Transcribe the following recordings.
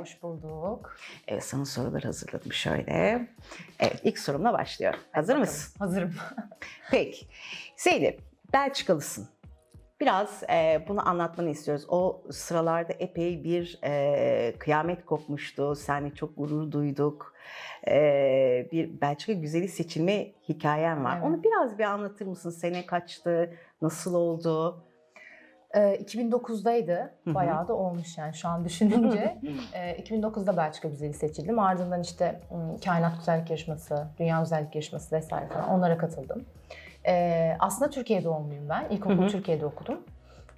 Hoş bulduk. Evet, sana sorular hazırladım şöyle. Evet, ilk sorumla başlıyorum. Hazır Bakalım. mısın? Hazırım. Peki. Zeynep, Belçikalısın. Biraz e, bunu anlatmanı istiyoruz. O sıralarda epey bir e, kıyamet kopmuştu. Seninle çok gurur duyduk. E, bir Belçika güzeli seçilme hikayen var. Evet. Onu biraz bir anlatır mısın? Sene kaçtı? Nasıl oldu? Ee, 2009'daydı. hı. Bayağı da olmuş yani şu an düşününce. Ee, 2009'da Belçika Güzeli seçildim. Ardından işte Kainat Güzellik Yarışması, Dünya Güzellik Yarışması vesaire falan onlara katıldım. Ee, aslında Türkiye doğumluyum ben. İlkokulu. Türkiye'de okudum.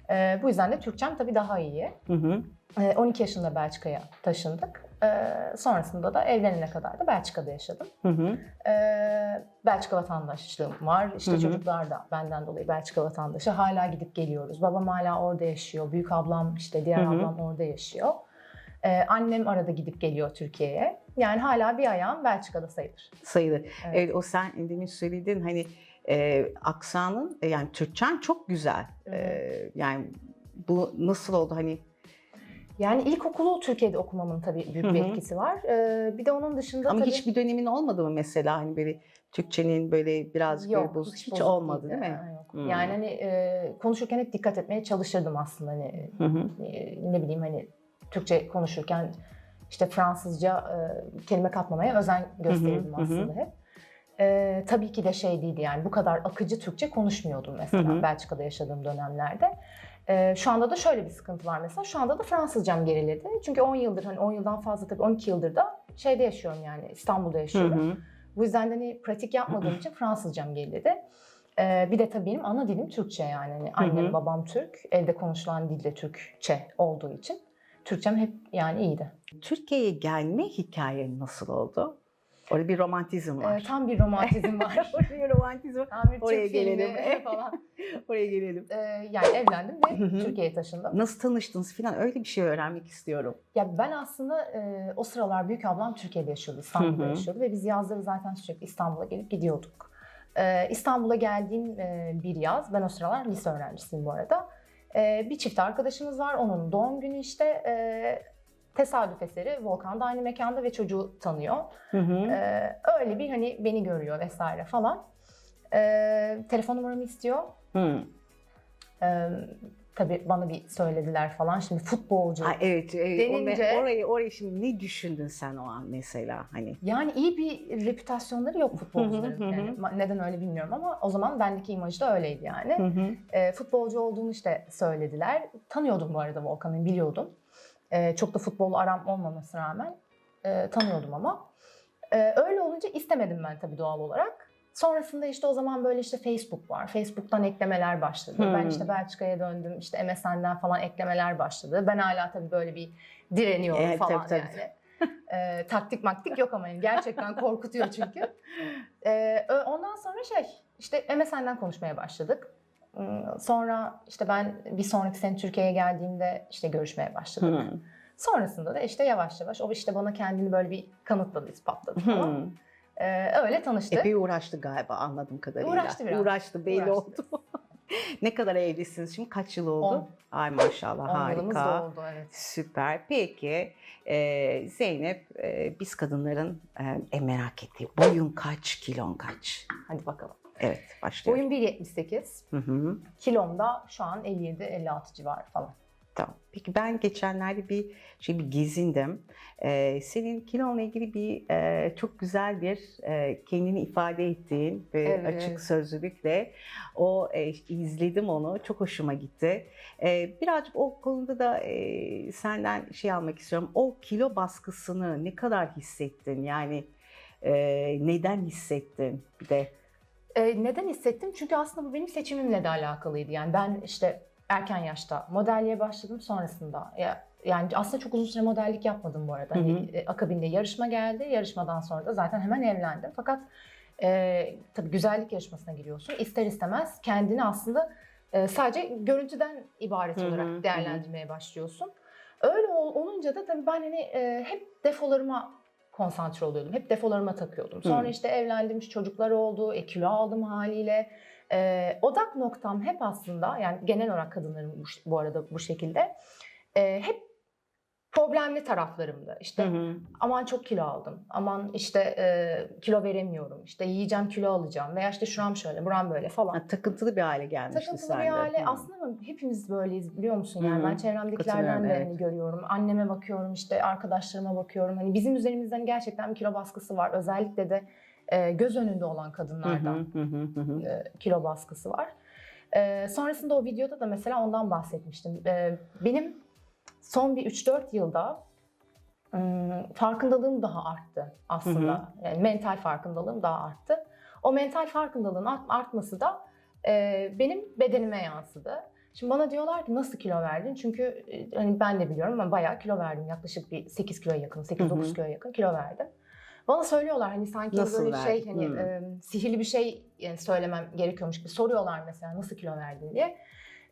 Ee, bu yüzden de Türkçem tabii daha iyi. Hı hı. Ee, 12 yaşında Belçika'ya taşındık. Ee, sonrasında da evlenene kadar da Belçika'da yaşadım. Hı hı. Ee, Belçika vatandaşlığım var. İşte Hı hı. çocuklar da benden dolayı Belçika vatandaşı. Hala gidip geliyoruz. Babam hala orada yaşıyor. Büyük ablam işte diğer Hı hı. ablam orada yaşıyor. Ee, annem arada gidip geliyor Türkiye'ye. Yani hala bir ayağım Belçika'da sayılır. sayılır. Evet. Evet. o sen demin söyledin hani e, aksanın e, yani Türkçen çok güzel. E, yani bu nasıl oldu hani Yani ilkokulu Türkiye'de okumamın tabii büyük bir etkisi var. Ee, bir de onun dışında ama tabii... hiçbir dönemin olmadı mı mesela hani böyle Türkçenin böyle birazcık böyle bozuk hiç, bozuk olmadı değildi. değil mi? Ha, Yok. Hmm. Yani hani e, konuşurken hep dikkat etmeye çalışırdım aslında. Hani e, ne bileyim hani Türkçe konuşurken işte Fransızca e, kelime katmamaya özen gösterirdim aslında hep. E, tabii ki de şey değildi yani bu kadar akıcı Türkçe konuşmuyordum mesela Hı hı. Belçika'da yaşadığım dönemlerde. E, şu anda da şöyle bir sıkıntı var mesela. Şu anda da Fransızcam geriledi. Çünkü 10 yıldır hani 10 yıldan fazla tabii 12 yıldır da şeyde yaşıyorum yani İstanbul'da Hı yaşıyorum. hı. Bu yüzden de hani pratik yapmadığım için Fransızcam geriledi. Ee, bir de tabii benim ana dilim Türkçe yani. Hani annem hı. babam Türk. Evde konuşulan dil de Türkçe olduğu için. Türkçem hep yani iyiydi. Türkiye'ye gelme hikayen nasıl oldu? Orada bir romantizm var. Ee, tam bir romantizm var. Orada bir romantizm var. tam bir Oraya Türk filmi gelelim. falan. Oraya gelelim. Ee, yani evlendim ve. Türkiye'ye taşındım. Nasıl tanıştınız falan öyle bir şey öğrenmek istiyorum. Ya ben aslında e, o sıralar büyük ablam Türkiye'de yaşıyordu, İstanbul'da yaşıyordu ve biz yazları zaten sürekli İstanbul'a gelip gidiyorduk. Ee, İstanbul'a geldiğim e, bir yaz, ben o sıralar lise öğrencisiyim bu arada. Ee, bir çift arkadaşımız var, onun doğum günü işte. E, tesadüf eseri Volkan da aynı mekanda ve çocuğu tanıyor. Hı hı. Ee, öyle bir hani beni görüyor vesaire falan. Ee, telefon numaramı istiyor. Hı. Ee, tabii bana bir söylediler falan. Şimdi futbolcu. Ay, evet, evet. Denince- orayı orayı şimdi ne düşündün sen o an mesela hani? Yani iyi bir reputasyonları yok futbolcuların. Yani neden öyle bilmiyorum ama o zaman bendeki imajı da öyleydi yani. Hı hı. Ee, futbolcu olduğunu işte söylediler. Tanıyordum bu arada Volkan'ı biliyordum. Ee, çok da futbolu aram olmamasına rağmen e, tanıyordum ama. Ee, öyle olunca istemedim ben tabii doğal olarak. Sonrasında işte o zaman böyle işte Facebook var. Facebook'tan eklemeler başladı. Ben Hmm. işte Belçika'ya döndüm. İşte MSN'den falan eklemeler başladı. Ben hala tabii böyle bir direniyorum Evet, falan tabii, tabii. yani. Ee, taktik maktik yok ama yani gerçekten korkutuyor çünkü. Ö- ondan sonra şey işte MSN'den konuşmaya başladık. Hmm, Sonra işte ben bir sonraki sene Türkiye'ye geldiğimde işte görüşmeye başladık. Hı. Sonrasında da işte yavaş yavaş o işte bana kendini böyle bir kanıtladı, ispatladı falan. Hı. Ee, öyle tanıştık. Epey uğraştı galiba anladığım kadarıyla. Uğraştı biraz. Uğraştı belli Uğraştı oldu. ne kadar evlisiniz şimdi? Kaç yıl oldu? On. Ay maşallah 10 yılımız harika. oldu evet. Süper. Peki e, Zeynep e, biz kadınların e, en merak ettiği boyun kaç, kilon kaç? Hadi bakalım. Evet başlıyorum. Boyum 1.78. Hı hı. Kilom da şu an 57-56 civarı falan. Tamam. Peki ben geçenlerde bir şey bir gezindim. Ee, senin kilonla ilgili bir e, çok güzel bir e, kendini ifade ettiğin ve Evet. açık sözlülükle o e, izledim onu. Çok hoşuma gitti. E, birazcık o konuda da e, senden şey almak istiyorum. O kilo baskısını ne kadar hissettin? Yani e, neden hissettin? Bir de Ee, neden hissettim? Çünkü aslında bu benim seçimimle de alakalıydı. Yani ben işte erken yaşta modelliğe başladım sonrasında. Ya, yani aslında çok uzun süre modellik yapmadım bu arada. Hı hı. Hani, e, akabinde yarışma geldi. Yarışmadan sonra da zaten hemen evlendim. Fakat e, tabii güzellik yarışmasına giriyorsun. İster istemez kendini aslında e, sadece görüntüden ibaret Hı hı, hı olarak hı. değerlendirmeye başlıyorsun. Öyle ol- olunca da tabii ben hani e, hep defolarıma konsantre oluyordum. Hep defolarıma takıyordum. Sonra Hı. işte evlendim, çocuklar oldu, e, kilo aldım haliyle. E, odak noktam hep aslında yani genel olarak kadınların bu, bu arada bu şekilde e, hep problemli taraflarımdı. İşte Hı hı. aman çok kilo aldım. Aman işte e, kilo veremiyorum. İşte yiyeceğim kilo alacağım. Veya işte şuram şöyle, buram böyle falan. Ha, takıntılı bir hale gelmişti Takıntılı sende. bir hale Hı. aslında hepimiz böyleyiz biliyor musun? Yani Hı hı. ben çevremdekilerden de evet. hani görüyorum. Anneme bakıyorum işte arkadaşlarıma bakıyorum. Hani bizim üzerimizden gerçekten bir kilo baskısı var. Özellikle de e, göz önünde olan Hı hı, kadınlardan hı hı, hı hı. e, kilo baskısı var. E, sonrasında o videoda da mesela ondan bahsetmiştim. E, benim son bir 3-4 yılda ım, farkındalığım daha arttı aslında. Yani mental farkındalığım daha arttı. O mental farkındalığın art- artması da e, benim bedenime yansıdı. Şimdi bana diyorlar ki nasıl kilo verdin? Çünkü e, hani ben de biliyorum ben bayağı kilo verdim. Yaklaşık bir 8 kiloya yakın, 8-9 Hı hı. kiloya yakın kilo verdim. Bana söylüyorlar hani sanki Nasıl böyle şey hani Hı. e, sihirli bir şey yani söylemem gerekiyormuş gibi soruyorlar mesela nasıl kilo verdin diye.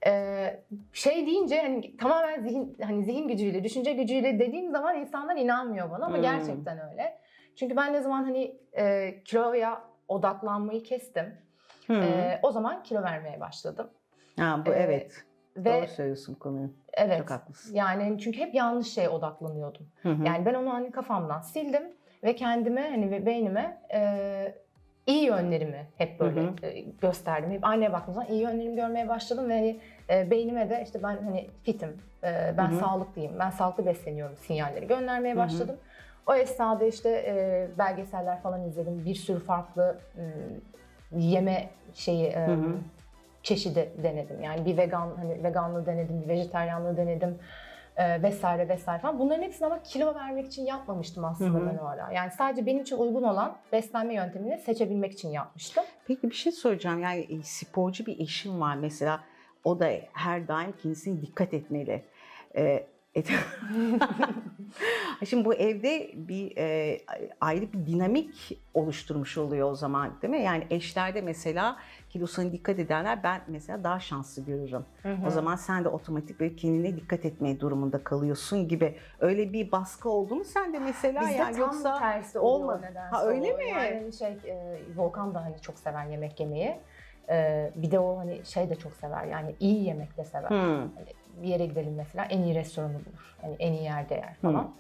E, şey deyince hani tamamen zihin hani zihin gücüyle, düşünce gücüyle dediğim zaman insanlar inanmıyor bana ama Hmm. gerçekten öyle. Çünkü ben ne zaman hani e, kiloya odaklanmayı kestim. Hı. e, o zaman kilo vermeye başladım. ha, bu e, evet. Ve Doğru söylüyorsun konuyu. evet. Çok haklısın. Yani çünkü hep yanlış şeye odaklanıyordum. Hı hı. Yani ben onu hani kafamdan sildim ve kendime hani ve beynime e, iyi yönlerimi hep böyle Hı hı. e, gösterdim. Hep aynaya baktığım zaman iyi yönlerimi görmeye başladım ve hani e, beynime de işte ben hani fitim, e, ben Hı hı. sağlıklıyım, ben sağlıklı besleniyorum sinyalleri göndermeye Hı hı. başladım. O esnada işte e, belgeseller falan izledim. Bir sürü farklı e, yeme şeyi e, Hı hı. çeşidi denedim. Yani bir vegan hani veganlığı denedim, bir vejetaryenliği denedim e, vesaire vesaire falan. Bunların hepsini ama kilo vermek için yapmamıştım aslında Hı hı. ben o ara. Yani sadece benim için uygun olan beslenme yöntemini seçebilmek için yapmıştım. Peki bir şey soracağım. Yani e, sporcu bir eşim var mesela. O da her daim kendisine dikkat etmeli. Ee, et- Şimdi bu evde bir e, ayrı bir dinamik oluşturmuş oluyor o zaman değil mi? Yani eşlerde mesela kilosuna dikkat edenler ben mesela daha şanslı görürüm. O zaman sen de otomatik böyle kendine dikkat etmeye durumunda kalıyorsun gibi. Öyle bir baskı oldu mu sende mesela? Bizde yani tam yoksa tersi olmadı. Ha, öyle mi? Yani şey e, Volkan da hani çok sever yemek yemeyi. E, bir de o hani şey de çok sever yani iyi yemek de sever. Hmm. Hani bir yere gidelim mesela en iyi restoranı bulur. Hani en iyi yerde yer Hı. falan.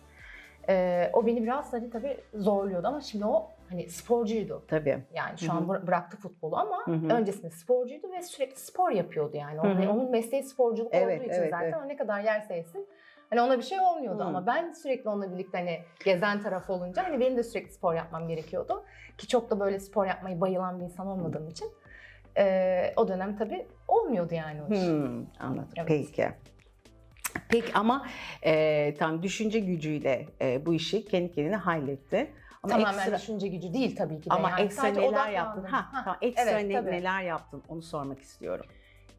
Ee, o beni biraz hani tabii zorluyordu ama şimdi o hani sporcuydu. Tabii. Yani şu Hı hı. an bıra- bıraktı futbolu ama Hı hı. öncesinde sporcuydu ve sürekli spor yapıyordu yani. Onun, onun mesleği sporculuk Evet, olduğu için evet, zaten evet. ne kadar yerse yesin hani ona bir şey olmuyordu Hı. ama ben sürekli onunla birlikte hani gezen taraf olunca hani benim de sürekli spor yapmam gerekiyordu. Ki çok da böyle spor yapmayı bayılan bir insan olmadığım için ee, o dönem tabii olmuyordu yani o iş. Hmm, anladım. Evet. Peki. Peki ama e, tam düşünce gücüyle e, bu işi kendi kendine halletti. Ama Tamamen ekstra, düşünce gücü değil tabii ki de. ama yani ekstra neler yaptın? Ha, Ha, tamam, ekstra evet, ne- tabii. neler yaptın onu sormak istiyorum.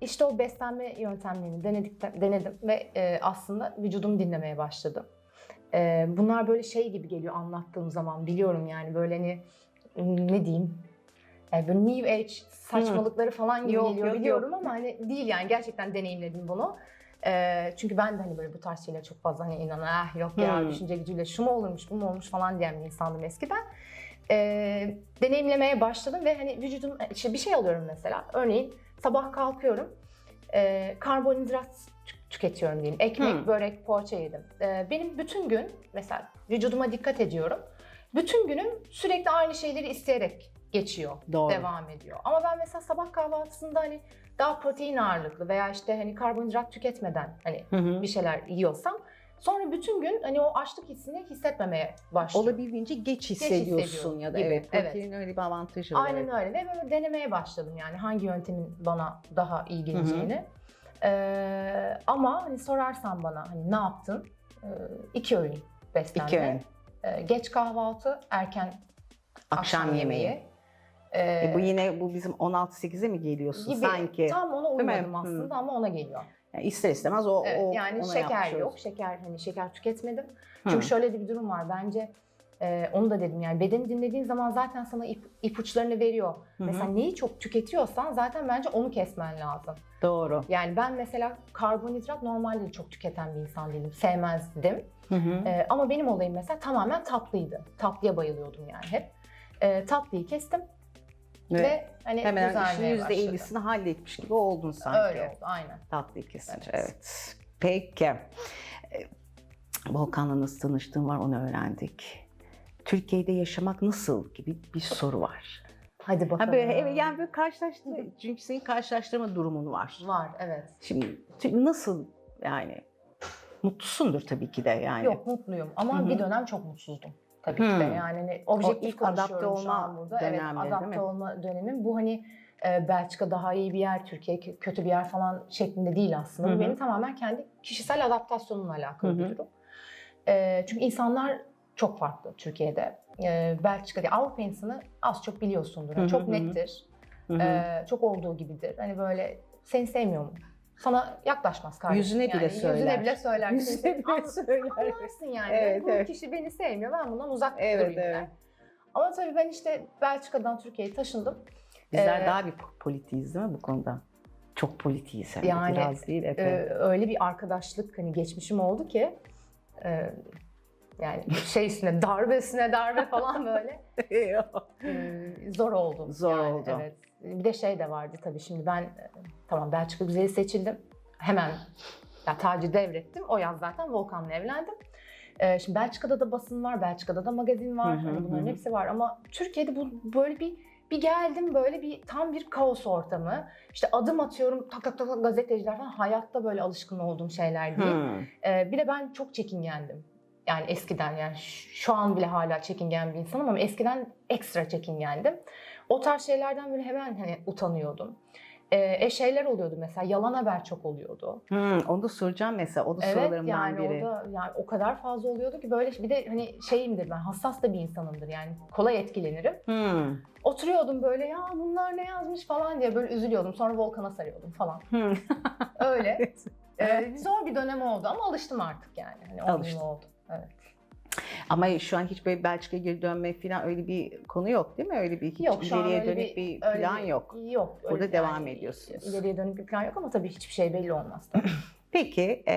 İşte o beslenme yöntemlerini denedik, denedim ve e, aslında vücudumu dinlemeye başladım. E, bunlar böyle şey gibi geliyor anlattığım zaman biliyorum yani böyle hani ne diyeyim yani böyle new age saçmalıkları falan gibi Yok, geliyor yok, biliyorum ama hani değil yani gerçekten deneyimledim bunu. E, çünkü ben de hani böyle bu tarz şeylere çok fazla hani inanan ah yok ya Hmm. düşünce gücüyle şu mu olurmuş bu mu olmuş falan diyen bir insandım eskiden. E, deneyimlemeye başladım ve hani vücudum işte bir şey alıyorum mesela örneğin sabah kalkıyorum e, karbonhidrat tü- tüketiyorum diyeyim. Ekmek, Hmm. börek, poğaça yedim. E, benim bütün gün mesela vücuduma dikkat ediyorum. Bütün günüm sürekli aynı şeyleri isteyerek geçiyor, Doğru. devam ediyor. Ama ben mesela sabah kahvaltısında hani daha protein ağırlıklı veya işte hani karbonhidrat tüketmeden hani Hı hı. bir şeyler yiyorsam sonra bütün gün hani o açlık hissini hissetmemeye başlıyorum. Olabildiğince geç hissediyorsun hissediyorum ya da gibi, evet. evet. Proteinin öyle bir avantajı var. Aynen evet. öyle ve böyle denemeye başladım yani hangi yöntemin bana daha iyi geleceğini. Ee, ama hani sorarsan bana hani ne yaptın? Ee, iki öğün beslenme. İki öğün. Ee, geç kahvaltı, erken Akşam, yemeği. Ee, E, bu yine bu bizim 16-8'e mi geliyorsun gibi sanki? tam ona uymadım Hı. aslında ama ona geliyor. Yani ister istemez o, Evet, o yani şeker yapmış yok, şeker hani şeker tüketmedim. Hı. Çünkü şöyle de bir durum var bence e, onu da dedim yani bedeni dinlediğin zaman zaten sana ip, ipuçlarını veriyor. Hı hı. Mesela neyi çok tüketiyorsan zaten bence onu kesmen lazım. Doğru. Yani ben mesela karbonhidrat normalde de çok tüketen bir insan değilim. Sevmezdim. Hı hı. Ee, ama benim olayım mesela tamamen tatlıydı. Tatlıya bayılıyordum yani hep. Ee, tatlıyı kestim Ve ve hani Hemen işin başladı. %50'sini halletmiş gibi oldun sanki. Öyle oldu aynen. Tatlıyı kesince Evet. evet. Peki. Ee, Volkan'la nasıl tanıştığın var onu öğrendik. Türkiye'de yaşamak nasıl gibi bir soru var. Hadi bakalım. Ha böyle evet, yani böyle karşılaştırma çünkü senin karşılaştırma durumun var. Var evet. Şimdi nasıl yani mutlusundur tabii ki de yani. Yok mutluyum ama Hı hı. bir dönem çok mutsuzdum. Tabii ki de Hmm. yani hani objektif ilk adapte olma burada. Evet dönemleri, değil adapte olma dönemim. Bu hani e, Belçika daha iyi bir yer, Türkiye kö- kötü bir yer falan şeklinde değil aslında. Hı Bu benim tamamen kendi kişisel adaptasyonumla alakalı Hı bir durum. E, çünkü insanlar çok farklı Türkiye'de. E, Belçika değil, Avrupa insanı az çok biliyorsundur. Hı çok nettir. E, çok olduğu gibidir. Hani böyle seni sevmiyor mu? Sana yaklaşmaz kardeşim. Yüzüne bile yani. söyler. Yüzüne bile söyler. Yüzüne bile söyler. Anlarsın yani. Evet, bu evet. kişi beni sevmiyor. Ben bundan uzak Evet, durayım der. evet. Ama tabii ben işte Belçika'dan Türkiye'ye taşındım. Bizler Ee, daha bir politiyiz değil mi bu konuda? Çok politiyiz hem de, Yani, biraz değil epey. öyle bir arkadaşlık hani geçmişim oldu ki e, yani şey üstüne darbe üstüne darbe falan böyle e, zor oldu. Zor yani, oldu. Evet. Bir de şey de vardı tabii şimdi ben e, tamam Belçika güzeli seçildim. Hemen ya, tacı devrettim. O yaz zaten Volkan'la evlendim. Ee, şimdi Belçika'da da basın var, Belçika'da da magazin var. Hı hı, Hani bunların hı. hepsi var ama Türkiye'de bu böyle bir bir geldim böyle bir tam bir kaos ortamı. İşte adım atıyorum tak tak tak tak gazeteciler falan hayatta böyle alışkın olduğum şeyler değil. Hmm. Ee, bir de ben çok çekingendim. Yani eskiden yani şu an bile hala çekingen bir insanım ama eskiden ekstra çekingendim. O tarz şeylerden böyle hemen hani utanıyordum. Ee, e şeyler oluyordu mesela yalan haber çok oluyordu. Hmm, onu da soracağım mesela. O da Evet sorularımdan yani biri. o da yani o kadar fazla oluyordu ki böyle bir de hani şeyimdir ben hassas da bir insanımdır yani kolay etkilenirim. Hmm. Oturuyordum böyle ya bunlar ne yazmış falan diye böyle üzülüyordum. Sonra Volkan'a sarıyordum falan. Hmm. Öyle. Ee, zor bir dönem oldu ama alıştım artık yani. Hani Alıştın. oldu. Evet. Ama şu an hiç böyle Belçika'ya geri dönme falan öyle bir konu yok değil mi? Öyle bir hiç Yok ileriye dönük bir, öyle plan bir- yok. Yok. Burada bir- devam ediyorsunuz. İleriye dönük bir plan yok ama tabii hiçbir şey belli olmaz. Peki e,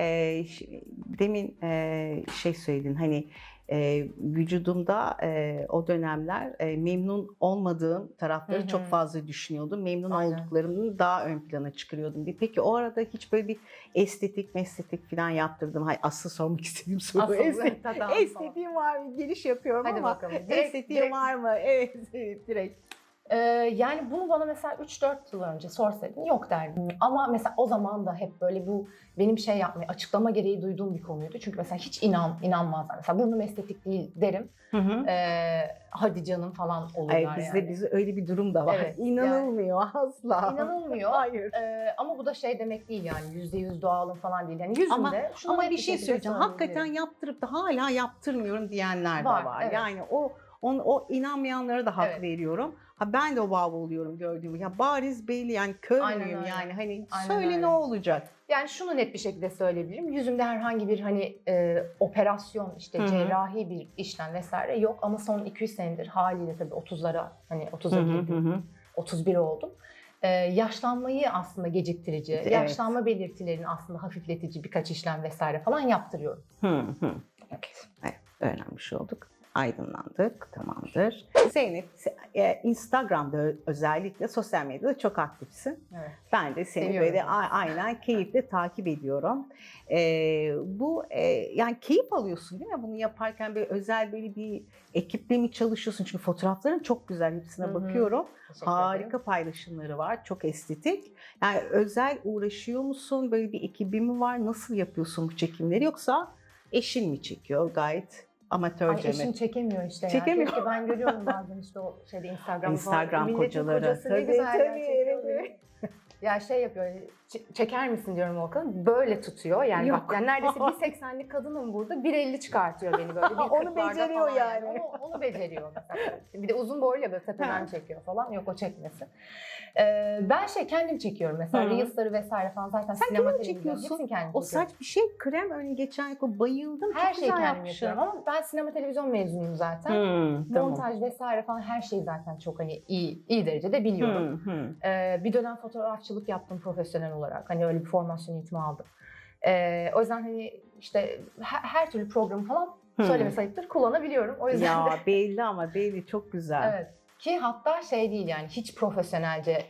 demin e, şey söyledin hani e, vücudumda e, o dönemler e, memnun olmadığım tarafları Hı hı. çok fazla düşünüyordum. Memnun Aynen. olduklarımı daha ön plana çıkarıyordum. diye. Peki o arada hiç böyle bir estetik mesletik falan yaptırdım. Hay asıl sormak istediğim soru Asıl- estetik. Tamam. Estetiğim var mı? Giriş yapıyorum Hadi ama bakalım. Direkt- estetiğim direkt- var mı? Evet direkt. Ee, yani bunu bana mesela 3-4 yıl önce sorsaydın yok derdim. Ama mesela o zaman da hep böyle bu benim şey yapmayı açıklama gereği duyduğum bir konuydu. Çünkü mesela hiç inan inanmazlar. Mesela burnum estetik değil derim. Hı hı. Ee, hadi canım falan olurlar Ay, bizde yani. bizde öyle bir durum da var. Evet, İnanılmıyor asla. İnanılmıyor. Hayır. Ee, ama bu da şey demek değil yani yüzde yüz doğalım falan değil. Yani yüzümde Ama- Ama net bir şey söyleyeceğim. Hakikaten yaptırıp da hala yaptırmıyorum diyenler Var, de var. evet. Yani o on, o inanmayanlara da hak Evet. veriyorum. Ha ben de vav oluyorum gördüğüm. Ya bariz belli yani kör Aynen müyüm öyle. yani hani Aynen söyle öyle. ne olacak? Yani şunu net bir şekilde söyleyebilirim. Yüzümde herhangi bir hani e, operasyon, işte Hı hı. cerrahi bir işlem vesaire yok. Ama son 200 senedir haliyle tabii 30'lara hani 30'a girdim, 31 oldum. E, yaşlanmayı aslında geciktirici, Evet. yaşlanma belirtilerini aslında hafifletici birkaç işlem vesaire falan yaptırıyorum. Hı hı. Evet. evet. Öğrenmiş olduk. Aydınlandık. Tamamdır. Zeynep, e, Instagram'da özellikle sosyal medyada çok aktifsin. Evet. Ben de seni Seviyorum. böyle aynen keyifle takip ediyorum. Ee, bu e, yani keyif alıyorsun değil mi? Bunu yaparken böyle özel böyle bir ekiple mi çalışıyorsun? Çünkü fotoğrafların çok güzel. Hepsine Hı hı. bakıyorum. Teşekkür Harika ederim. paylaşımları var. Çok estetik. Yani özel uğraşıyor musun? Böyle bir ekibi mi var? Nasıl yapıyorsun bu çekimleri? Yoksa eşin mi çekiyor gayet Ay amatörce eşim mi? çekemiyor işte Çekemiyor. ya. Keşke ben görüyorum bazen işte o şeyde Instagram'da Instagram falan. Milletin kocaları. kocası ne Tabii, güzel tabii, evet, beni. Ya şey yapıyor, "Ç- çeker misin diyorum Volkan. Böyle tutuyor. Yani Yok. bak yani neredeyse 1.80'lik kadınım burada. 1.50 çıkartıyor beni böyle. Onu 1.40'larda beceriyor falan yani. Onu, onu beceriyor mesela. Bir de uzun boylu ya böyle tepeden çekiyor falan. Yok o çekmesin. Ee, ben şey kendim çekiyorum mesela. Hı. Reels'ları vesaire falan zaten Sen sinema kendin çekiyorsun. hepsini kendim O saç bir şey krem önü geçen yıl bayıldım. Her Çok şeyi kendim yapmışsın. yapıyorum ama ben sinema televizyon mezunuyum zaten. Tamam. Montaj vesaire falan her şeyi zaten çok hani iyi iyi derecede biliyorum. Hmm, hmm. Ee, bir dönem fotoğrafçılık yaptım profesyonel olarak. Hani öyle bir formasyon eğitimi aldım. Ee, o yüzden hani işte her, her türlü programı falan Hmm. söyleme sayıptır kullanabiliyorum. O yüzden de, Ya belli ama belli çok güzel. evet. Ki hatta şey değil yani hiç profesyonelce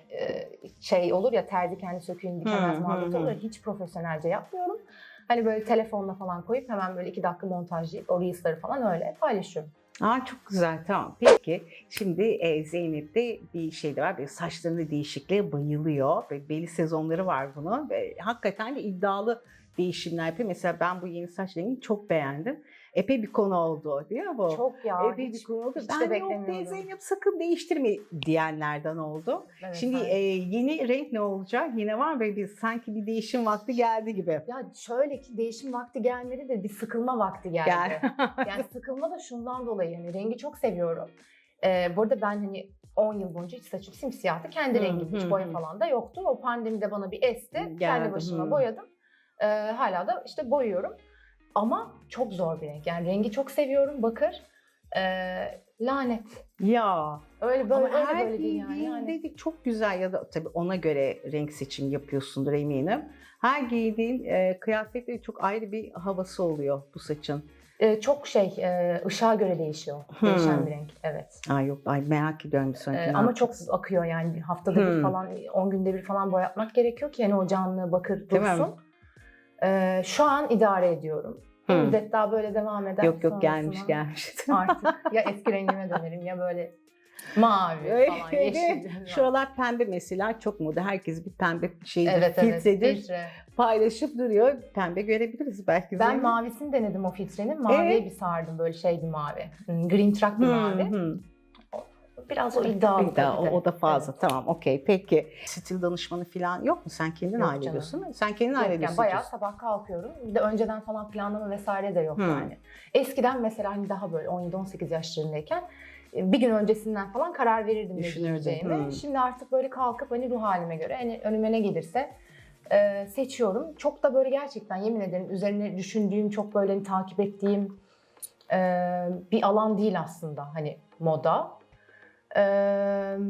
şey olur ya terzi kendi söküğünü dikemez Hı, muhabbeti hı, olur ya hiç profesyonelce yapmıyorum. Hani böyle telefonla falan koyup hemen böyle iki dakika montajlayıp o reels'ları falan öyle paylaşıyorum. Aa çok güzel tamam. Peki şimdi e, Zeynep'te bir şey de var. Böyle saçlarında değişikliğe bayılıyor. Ve belli sezonları var bunun. Ve hakikaten de iddialı değişimler yapıyor. Mesela ben bu yeni saç rengini çok beğendim. Epey bir konu oldu değil mi bu? Çok ya. Epey bir hiç- konu oldu. hiç de Ben yok. Zeynep sakın değiştirme diyenlerden oldu. evet, Şimdi aynen. e, yeni renk ne olacak? Yine var ve bir sanki bir değişim vakti geldi gibi. Ya şöyle ki değişim vakti gelmedi de bir sıkılma vakti geldi. Gel. yani sıkılma da şundan dolayı yani rengi çok seviyorum. Ee, bu arada ben hani 10 yıl boyunca hiç saçım simsiyahtı. Kendi rengim hiç boya falan da yoktu. O pandemide bana bir esti. Geldi, Kendi başıma boyadım. Ee, hala da işte boyuyorum. Ama çok zor bir renk. Yani rengi çok seviyorum. Bakır. Ee, lanet. ya Öyle böyle Ama öyle her böyle yani. giydiğinde yani. de çok güzel ya da tabii ona göre renk seçimi yapıyorsundur eminim. Her giydiğin e, kıyafetle çok ayrı bir havası oluyor bu saçın. Ee, çok şey e, ışığa göre değişiyor. Hmm. Değişen bir renk. Evet. Ay yok ay merak ediyorum bir sonraki Ee, ama çok akıyor yani haftada bir Hmm. falan 10 günde bir falan boyatmak gerekiyor ki yani o canlı bakır dursun. Ee, şu an idare ediyorum. Hmm. müddet daha böyle devam eder. Yok yok gelmiş gelmiş. Artık ya eski rengime dönerim ya böyle mavi falan yeşil. Şuralar pembe mesela çok moda. Herkes bir pembe şey evet evet filtredir filtre. paylaşıp duruyor. Pembe görebiliriz belki. Ben mavisini denedim o filtrenin. Maviye Ee? bir sardım böyle şey bir mavi. Hmm, Green truck bir Hı, mavi. hı. Biraz o daha, tabii o, o da fazla. Evet. Tamam okey peki. Stil danışmanı falan yok mu? Sen kendin Yok değil mi? Sen kendin Yok, yani bayağı sabah kalkıyorum. Bir de önceden falan planlama vesaire de yok Hmm. yani. Eskiden mesela hani daha böyle 17-18 yaşlarındayken e, bir gün öncesinden falan karar verirdim giyeceğimi. hmm. Şimdi artık böyle kalkıp hani ruh halime göre hani önüme ne gelirse e, seçiyorum. Çok da böyle gerçekten yemin ederim üzerine düşündüğüm, çok böyle hani takip ettiğim e, bir alan değil aslında hani moda. E,